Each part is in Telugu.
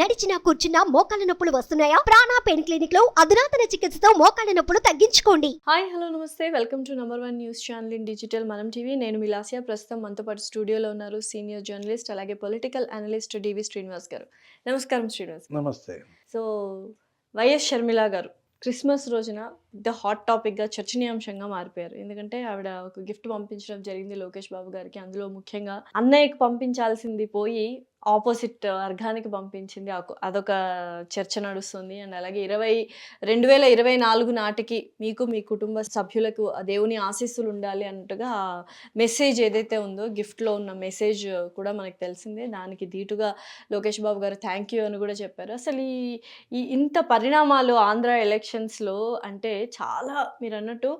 నడిచినా కూర్చున్నా మోకాళ్ళ నొప్పులు వస్తున్నాయా? ప్రాణా పెయిన్ క్లినిక్లో అధునాతన చికిత్సతో మోకాళ్ళ నొప్పులు తగ్గించుకోండి. హాయ్ హలో నమస్తే. Welcome to number one news channel in digital మనం టీవీ నేను మిలాసియా ప్రస్తుతం మనతో పాటు స్టూడియోలో ఉన్నారు సీనియర్ జర్నలిస్ట్ అలాగే పొలిటికల్ అనలిస్ట్ డివి శ్రీనివాస్ గారు. నమస్కారం శ్రీనివాస్ నమస్తే. సో వైఎస్ షర్మిల గారు క్రిస్మస్ రోజున ద హాట్ టాపిక్గా చర్చనీయాంశంగా మారిపోయారు. ఎందుకంటే ఆవిడ ఒక గిఫ్ట్ పంపించడం జరిగింది లోకేష్ బాబు గారికి. అందులో ముఖ్యంగా అన్నయ్యకి పంపించాల్సింది పోయి ఆపోజిట్ వర్గానికి పంపించింది. అదొక చర్చ నడుస్తుంది. అండ్ అలాగే ఇరవై రెండు వేల ఇరవై నాలుగు నాటికి మీకు మీ కుటుంబ సభ్యులకు దేవుని ఆశీస్సులు ఉండాలి అన్నట్టుగా మెసేజ్ ఏదైతే ఉందో గిఫ్ట్లో ఉన్న మెసేజ్ కూడా మనకు తెలిసిందే. దానికి ధీటుగా లోకేష్ బాబు గారు థ్యాంక్ యూ అని కూడా చెప్పారు. అసలు ఈ ఈ ఇంత పరిణామాలు ఆంధ్ర ఎలక్షన్స్లో అంటే చాలా మీరు అన్నట్టు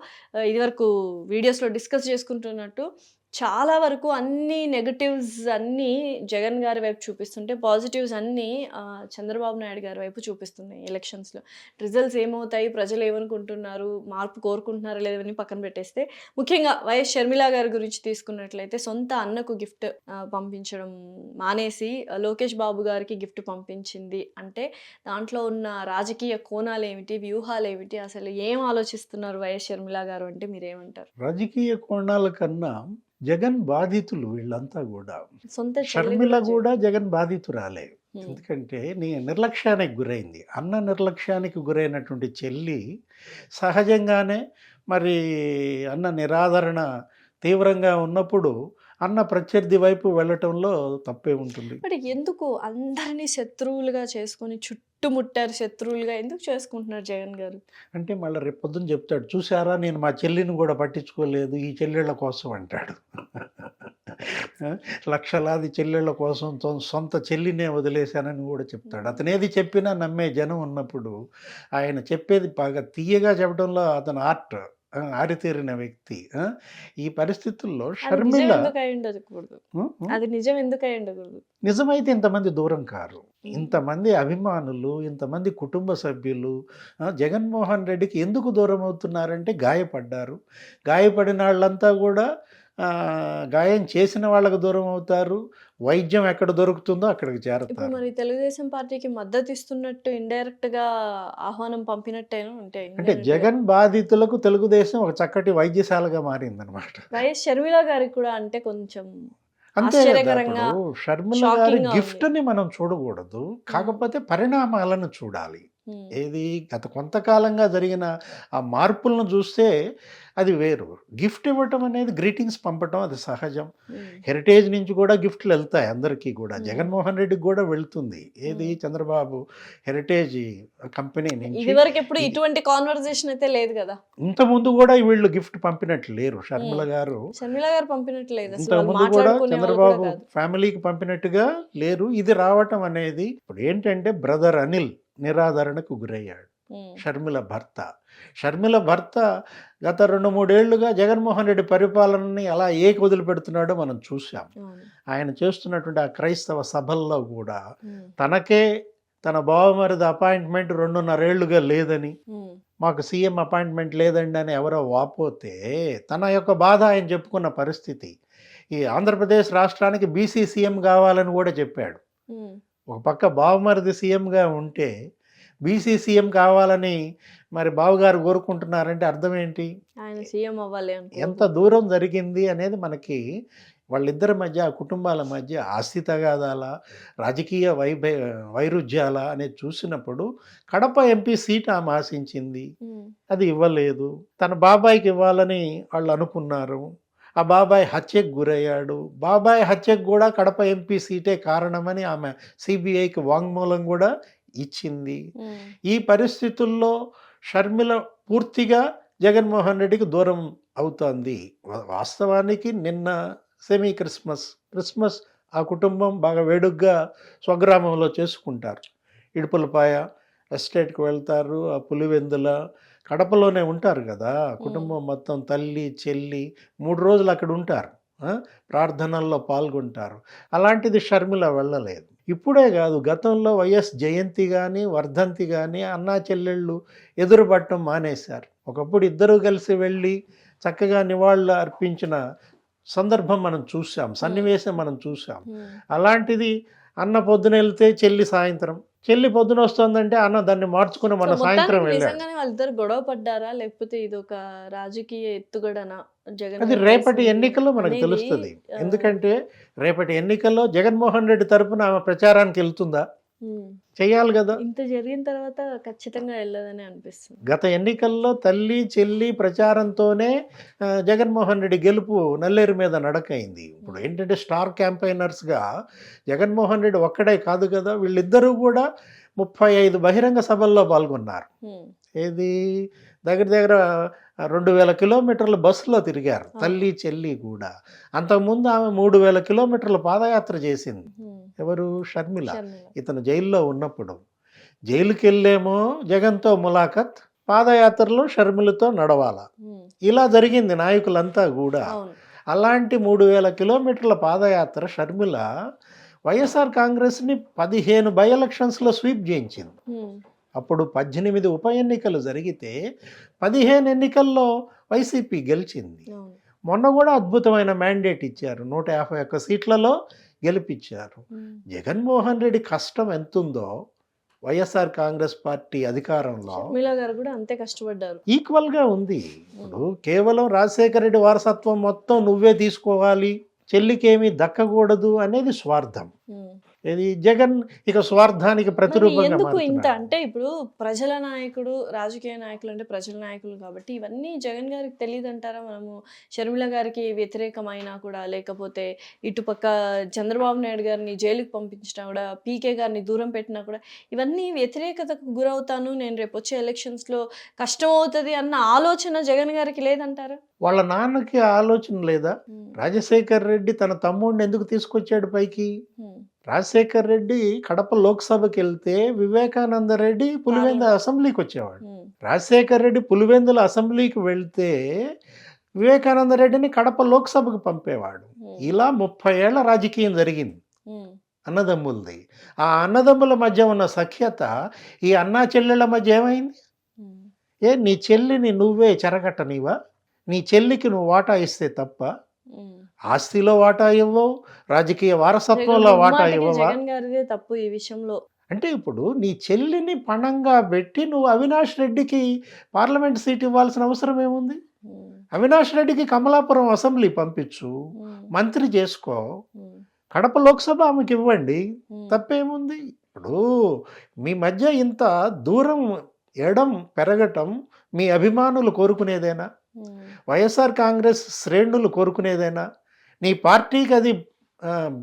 ఇదివరకు వీడియోస్లో డిస్కస్ చేసుకుంటున్నట్టు చాలా వరకు అన్ని నెగటివ్స్ అన్నీ జగన్ గారి వైపు చూపిస్తుంటే పాజిటివ్స్ అన్నీ చంద్రబాబు నాయుడు గారి వైపు చూపిస్తున్నాయి ఎలక్షన్స్లో రిజల్ట్స్ ఏమవుతాయి? ప్రజలు ఏమనుకుంటున్నారు? మార్పు కోరుకుంటున్నారా లేదని పక్కన పెట్టేస్తే ముఖ్యంగా వైఎస్ షర్మిల గారి గురించి తీసుకున్నట్లయితే సొంత అన్నకు గిఫ్ట్ పంపించడం మానేసి లోకేష్ బాబు గారికి గిఫ్ట్ పంపించింది. అంటే దాంట్లో ఉన్న రాజకీయ కోణాలు ఏమిటి? వ్యూహాలు ఏమిటి? అసలు ఏం ఆలోచిస్తున్నారు వైఎస్ షర్మిల గారు అంటే మీరేమంటారు? రాజకీయ కోణాల కన్నా జగన్ బాధితులు వీళ్ళంతా కూడా. షర్మిల కూడా జగన్ బాధితురాలే. ఎందుకంటే నీ నిర్లక్ష్యానికి గురైంది. అన్న నిర్లక్ష్యానికి గురైనటువంటి చెల్లి సహజంగానే మరి అన్న నిరాదరణ తీవ్రంగా ఉన్నప్పుడు అన్న ప్రత్యర్థి వైపు వెళ్ళటంలో తప్పే ఉంటుంది. బట్ ఎందుకు అందరినీ శత్రువులుగా చేసుకొని చుట్టుముట్టారు శత్రువులుగా ఎందుకు చేసుకుంటున్నారు జగన్ గారు? అంటే మళ్ళీ రేపు పొద్దున్న చెప్తాడు చూసారా నేను మా చెల్లిని కూడా పట్టించుకోలేదు ఈ చెల్లెళ్ళ కోసం అంటాడు. లక్షలాది చెల్లెళ్ళ కోసం తొ- సొంత చెల్లినే వదిలేశానని కూడా చెప్తాడు. అతను ఏది చెప్పినా నమ్మే జనం ఉన్నప్పుడు ఆయన చెప్పేది బాగా తీయగా చెప్పడంలో అతను ఆర్ట్. ఆరితేరిన వ్యక్తి. ఈ పరిస్థితుల్లో అది నిజం షర్మిల అది నిజం ఎందుకు ఉండకూడదు? నిజమైతే ఇంతమంది దూరం కారు. ఇంతమంది అభిమానులు ఇంతమంది కుటుంబ సభ్యులు జగన్మోహన్ రెడ్డికి ఎందుకు దూరం అవుతున్నారంటే గాయపడ్డారు. గాయపడిన వాళ్ళంతా కూడా గాయం చేసిన వాళ్ళకు దూరం అవుతారు వైద్యం ఎక్కడ దొరుకుతుందో అక్కడికి చేరతారు. మరి తెలుగుదేశం పార్టీకి మద్దతు ఇస్తున్నట్టు ఇండైరెక్ట్గా ఆహ్వానం పంపినట్టేనా? అంటే అంటే. జగన్ బాధితులకు తెలుగుదేశం ఒక చక్కటి వైద్యశాలగా మారిందనమాట వైఎస్ షర్మిల గారికి కూడా అంటే కొంచెం అంతే షర్మిల గారి గిఫ్ట్ని మనం చూడకూడదు కాకపోతే పరిణామాలను చూడాలి. ఏది? గత కొంతకాలంగా జరిగిన ఆ మార్పులను చూస్తే అది వేరు. గిఫ్ట్ ఇవ్వటం అనేది గ్రీటింగ్స్ పంపటం అది సహజం. హెరిటేజ్ నుంచి కూడా గిఫ్ట్లు వెళ్తాయి అందరికీ కూడా. జగన్మోహన్ రెడ్డికి కూడా వెళ్తుంది. ఏది. చంద్రబాబు హెరిటేజ్ కంపెనీ నుంచి వరకు ఎప్పుడు ఇటువంటి కాన్వర్సేషన్ అయితే లేదు కదా. ఇంత ముందు కూడా వీళ్ళు గిఫ్ట్ పంపినట్లు లేరు. షర్మిల. గారు షర్మిల గారు లేదు. ఇంత ముందు కూడా చంద్రబాబు ఫ్యామిలీకి పంపినట్టుగా లేరు. ఇది రావటం అనేది ఇప్పుడు ఏంటంటే బ్రదర్ అనిల్ నిరాదరణకు గురయ్యాడు. షర్మిల భర్త. షర్మిల భర్త గత రెండు మూడేళ్ళుగా జగన్మోహన్ రెడ్డి పరిపాలనని అలా ఏకి వదిలిపెడుతున్నాడో మనం చూసాం ఆయన చేస్తున్నటువంటి ఆ క్రైస్తవ సభల్లో కూడా తనకే తన బావమరిది అపాయింట్మెంట్ రెండున్నరేళ్ళుగా లేదని మాకు సీఎం అపాయింట్మెంట్ లేదండి అని ఎవరో వాపోతే తన యొక్క బాధ ఆయన చెప్పుకున్న పరిస్థితి. ఈ ఆంధ్రప్రదేశ్ రాష్ట్రానికి బీసీ సీఎం కావాలని కూడా చెప్పాడు. ఒక పక్క బావమరిది సీఎంగా ఉంటే బీసీ సీఎం కావాలని మరి బావగారు కోరుకుంటున్నారంటే అర్థం ఏంటి? ఆయన సీఎం అవ్వాలి ఎంత దూరం జరిగింది అనేది మనకి వాళ్ళిద్దరి మధ్య ఆ కుటుంబాల మధ్య ఆస్తి తగాదాల రాజకీయ వైభ వైరుధ్యాల అనేది చూసినప్పుడు కడప ఎంపీ సీట్ ఆమె ఆశించింది. అది ఇవ్వలేదు. తన బాబాయికి ఇవ్వాలని వాళ్ళు అనుకున్నారు. ఆ బాబాయ్ హత్యకు గురయ్యాడు. బాబాయ్ హత్యకు కూడా కడప ఎంపీ సీటే కారణమని ఆమె సిబిఐకి వాంగ్మూలం కూడా ఇచ్చింది. ఈ పరిస్థితుల్లో షర్మిల పూర్తిగా జగన్మోహన్ రెడ్డికి దూరం అవుతోంది. వాస్తవానికి నిన్న సెమీ క్రిస్మస్ క్రిస్మస్ ఆ కుటుంబం బాగా వేడుగ్గా స్వగ్రామంలో చేసుకుంటారు. ఇడుపులపాయ ఎస్టేట్కి వెళ్తారు ఆ పులివెందుల కడపలోనే ఉంటారు కదా. కుటుంబం మొత్తం తల్లి చెల్లి మూడు రోజులు అక్కడ ఉంటారు? ప్రార్థనల్లో పాల్గొంటారు. అలాంటిది షర్మిల వెళ్ళలేదు. ఇప్పుడే కాదు గతంలో వైఎస్ జయంతి కానీ వర్ధంతి కానీ అన్నా చెల్లెళ్ళు ఎదురుపడటం మానేశారు. ఒకప్పుడు ఇద్దరూ కలిసి వెళ్ళి చక్కగా నివాళులు అర్పించిన సందర్భం మనం చూసాం సన్నివేశం మనం చూసాం అలాంటిది అన్న పొద్దున వెళ్తే చెల్లి సాయంత్రం. చెల్లి పొద్దున వస్తుందంటే అన్న దాన్ని మార్చుకుని మన సాయంత్రం వాళ్ళిద్దరు గొడవ పడ్డారా? లేకపోతే ఇది ఒక రాజకీయ ఎత్తుగడనా? జగన్ అది రేపటి ఎన్నికల్లో మనకు తెలుస్తుంది. ఎందుకంటే రేపటి ఎన్నికల్లో జగన్మోహన్ రెడ్డి తరపున ఆమె ప్రచారానికి వెళ్తుందా? చెయ్యాలి కదా. ఇంత జరిగిన తర్వాత ఖచ్చితంగా వెళ్ళదని అనిపిస్తుంది. గత ఎన్నికల్లో తల్లి చెల్లి ప్రచారంతోనే జగన్మోహన్ రెడ్డి గెలుపు నల్లేరు మీద నడకైంది. ఇప్పుడు ఏంటంటే స్టార్ క్యాంపైనర్స్గా జగన్మోహన్ రెడ్డి ఒక్కడే కాదు కదా వీళ్ళిద్దరూ కూడా ముప్పై ఐదు బహిరంగ సభల్లో పాల్గొన్నారు. ఏది? దగ్గర దగ్గర రెండు వేల కిలోమీటర్లు బస్సులో తిరిగారు. తల్లి చెల్లి కూడా. అంతకుముందు ఆమె మూడు వేల కిలోమీటర్ల పాదయాత్ర చేసింది. ఎవరు? షర్మిల. ఇతను జైల్లో ఉన్నప్పుడు. జైలుకి వెళ్ళేమో జగన్తో ములాఖత్ పాదయాత్రలో షర్మిలతో నడవాల. ఇలా జరిగింది నాయకులంతా కూడా. అలాంటి మూడు వేల కిలోమీటర్ల పాదయాత్ర షర్మిల వైఎస్ఆర్ కాంగ్రెస్ని పదిహేను బై ఎలక్షన్స్లో స్వీప్ చేయించింది. అప్పుడు పద్దెనిమిది ఉప ఎన్నికలు జరిగితే పదిహేను ఎన్నికల్లో వైసీపీ గెలిచింది. మొన్న కూడా అద్భుతమైన మ్యాండేట్ ఇచ్చారు. నూట యాభై ఒక్క సీట్లలో గెలిపించారు. జగన్మోహన్ రెడ్డి కష్టం ఎంతుందో వైఎస్ఆర్ కాంగ్రెస్ పార్టీ అధికారంలో గారు కూడా అంతే కష్టపడ్డారు. ఈక్వల్గా ఉంది. ఇప్పుడు కేవలం రాజశేఖర రెడ్డి వారసత్వం మొత్తం నువ్వే తీసుకోవాలి. చెల్లికేమీ దక్కకూడదు అనేది స్వార్థం. ఇది జగన్ ఇక స్వార్థానికి ప్రతిరూపంగా ఎందుకు ఇంత. అంటే ఇప్పుడు ప్రజల నాయకుడు రాజకీయ నాయకులు అంటే ప్రజల నాయకులు కాబట్టి ఇవన్నీ జగన్ గారికి తెలియదు అంటారా మనము? షర్మిల గారికి వ్యతిరేకమైనా కూడా లేకపోతే ఇటుపక్క చంద్రబాబు నాయుడు గారిని జైలుకి పంపించినా కూడా పీకే గారిని దూరం పెట్టినా కూడా ఇవన్నీ వ్యతిరేకతకు గురవుతాను నేను రేపు వచ్చే ఎలక్షన్స్లో కష్టం అవుతుంది అన్న ఆలోచన జగన్ గారికి లేదంటారా? వాళ్ళ నాన్నకి ఆలోచన లేదా? రాజశేఖర్ రెడ్డి తన తమ్ముడిని ఎందుకు తీసుకొచ్చాడు పైకి? రాజశేఖర్ రెడ్డి కడప లోక్సభకి వెళ్తే వివేకానంద రెడ్డి పులివెంద పార్లమెంట్. అసెంబ్లీకి వచ్చేవాడు. రాజశేఖర్ రెడ్డి పులివెందుల అసెంబ్లీకి వెళ్తే వివేకానంద రెడ్డిని కడప లోక్సభకు పంపేవాడు. ఇలా ముప్పై ఏళ్ళ రాజకీయం జరిగింది. అన్నదమ్ములది. ఆ అన్నదమ్ముల మధ్య ఉన్న సఖ్యత ఈ అన్నా చెల్లెళ్ళ మధ్య ఏమైంది? ఏ నీ చెల్లిని నువ్వే చెరగట్టనివా నీ చెల్లికి నువ్వు వాటా ఇస్తే తప్ప. ఆస్తిలో వాటా ఇవ్వవు రాజకీయ వారసత్వంలో వాటా ఇవ్వవా? తప్పు ఈ విషయంలో. అంటే ఇప్పుడు నీ చెల్లిని పణంగా పెట్టి నువ్వు అవినాష్ రెడ్డికి పార్లమెంట్ సీట్ ఇవ్వాల్సిన అవసరం ఏముంది? అవినాష్ రెడ్డికి కమలాపురం అసెంబ్లీ పంపించు మంత్రి చేసుకో కడప లోక్సభ ఆమెకి ఇవ్వండి. తప్పేముంది? ఇప్పుడు మీ మధ్య ఇంత దూరం ఎడం పెరగటం మీ అభిమానులు కోరుకునేదేనా? వైఎస్ఆర్ కాంగ్రెస్ శ్రేణులు కోరుకునేదేనా? నీ పార్టీకి అది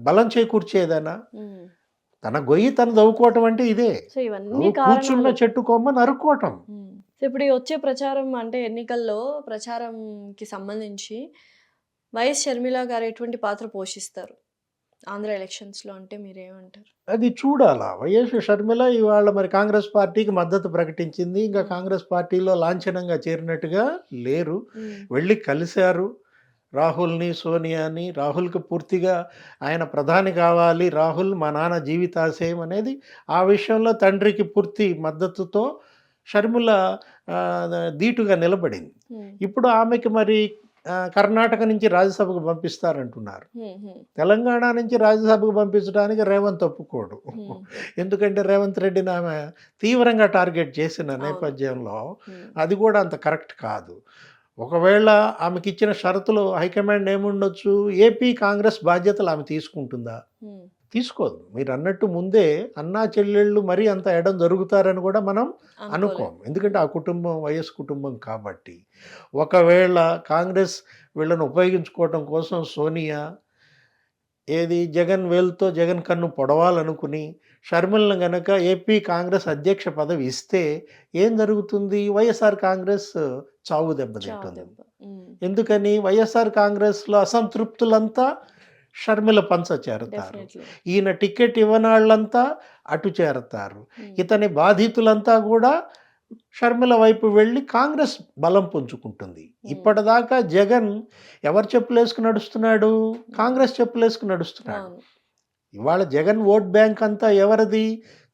బలం చేకూర్చేదేనా. తన గొయ్యి తను దవ్వుకోవటం అంటే ఇదే. కూర్చున్న చెట్టు కొమ్మ నరుక్కోవటం. ఇప్పుడు వచ్చే ప్రచారం అంటే ఎన్నికల్లో ప్రచారంకి సంబంధించి వైఎస్ షర్మిల గారు ఎటువంటి పాత్ర పోషిస్తారు? ఆంధ్ర ఎలక్షన్స్లో అంటే మీరేమంటారు? అది చూడాలా. వైఎస్ షర్మిల ఇవాళ మరి కాంగ్రెస్ పార్టీకి మద్దతు ప్రకటించింది. ఇంకా కాంగ్రెస్ పార్టీలో లాంఛనంగా చేరినట్టుగా లేరు. వెళ్ళి కలిశారు. రాహుల్ని సోనియాని రాహుల్కి పూర్తిగా ఆయన ప్రధాని కావాలి రాహుల్ మా నాన్న జీవితాశయం అనేది ఆ విషయంలో తండ్రికి పూర్తి మద్దతుతో షర్మిల ధీటుగా నిలబడింది. ఇప్పుడు ఆమెకి మరి కర్ణాటక నుంచి రాజ్యసభకు పంపిస్తారంటున్నారు. తెలంగాణ నుంచి రాజ్యసభకు పంపించడానికి రేవంత్ ఒప్పుకోడు. ఎందుకంటే రేవంత్ రెడ్డిని ఆమె తీవ్రంగా టార్గెట్ చేసిన నేపథ్యంలో అది కూడా అంత కరెక్ట్ కాదు. ఒకవేళ ఆమెకి ఇచ్చిన షరతులు హైకమాండ్ ఏముండొచ్చు? ఏపీ కాంగ్రెస్ బాధ్యతలు ఆమె తీసుకుంటుందా? తీసుకోదు. మీరు అన్నట్టు ముందే అన్నా చెల్లెళ్ళు మరీ అంత ఎడం జరుగుతారని కూడా మనం. అనుకోం ఎందుకంటే ఆ కుటుంబం వైఎస్ కుటుంబం కాబట్టి. ఒకవేళ కాంగ్రెస్ వీళ్ళను ఉపయోగించుకోవటం కోసం సోనియా ఏది జగన్ వేలుతో జగన్ కన్ను పొడవాలనుకుని షర్మిలను గనక ఏపీ కాంగ్రెస్ అధ్యక్ష పదవి ఇస్తే ఏం జరుగుతుంది? వైఎస్ఆర్ కాంగ్రెస్ చావు దెబ్బతింటుంది దెబ్బ. ఉమ్, ఎందుకని వైఎస్ఆర్ కాంగ్రెస్లో అసంతృప్తులంతా షర్మిల పంచ చేరతారు. ఈయన టికెట్ ఇవ్వనాళ్ళంతా అటు చేరతారు. ఇతని బాధితులంతా కూడా షర్మిల వైపు వెళ్ళి కాంగ్రెస్ బలం పుంజుకుంటుంది. ఇప్పటిదాకా జగన్ ఎవరు చెప్పులేసుకు నడుస్తున్నాడు? కాంగ్రెస్ చెప్పులేసుకు నడుస్తున్నాడు. ఇవాళ జగన్ ఓట్ బ్యాంక్ అంతా ఎవరిది?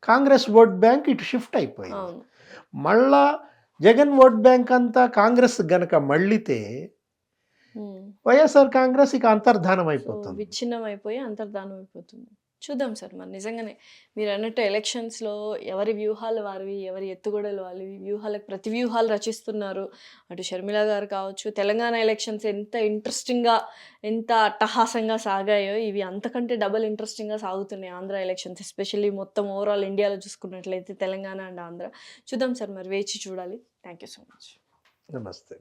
కాంగ్రెస్ ఓట్ బ్యాంక్ ఇటు షిఫ్ట్ అయిపోయింది. మళ్ళా జగన్ ఓట్ బ్యాంక్ అంతా కాంగ్రెస్ గనక మళ్ళితే. వైఎస్ఆర్ కాంగ్రెస్ ఇక అంతర్ధానం అయిపోతుంది. విచ్ఛిన్నం అయిపోయి అంతర్ధానం అయిపోతుంది. చూద్దాం సార్ మరి నిజంగానే మీరు అన్నట్టు ఎలక్షన్స్లో ఎవరి వ్యూహాలు వారివి ఎవరి ఎత్తుగడలు వాళ్ళవి వ్యూహాలకు ప్రతి వ్యూహాలు రచిస్తున్నారు. అటు షర్మిల గారు కావచ్చు తెలంగాణ ఎలక్షన్స్ ఎంత ఇంట్రెస్టింగ్గా ఎంత అట్టహాసంగా సాగాయో ఇవి అంతకంటే డబల్ ఇంట్రెస్టింగ్గా సాగుతున్నాయి ఆంధ్ర ఎలక్షన్స్ ఎస్పెషల్లీ మొత్తం ఓవరాల్ ఇండియాలో చూసుకున్నట్లయితే తెలంగాణ అండ్ ఆంధ్ర. చూద్దాం సార్ మరి వేచి చూడాలి. థ్యాంక్ యూ సో మచ్ నమస్తే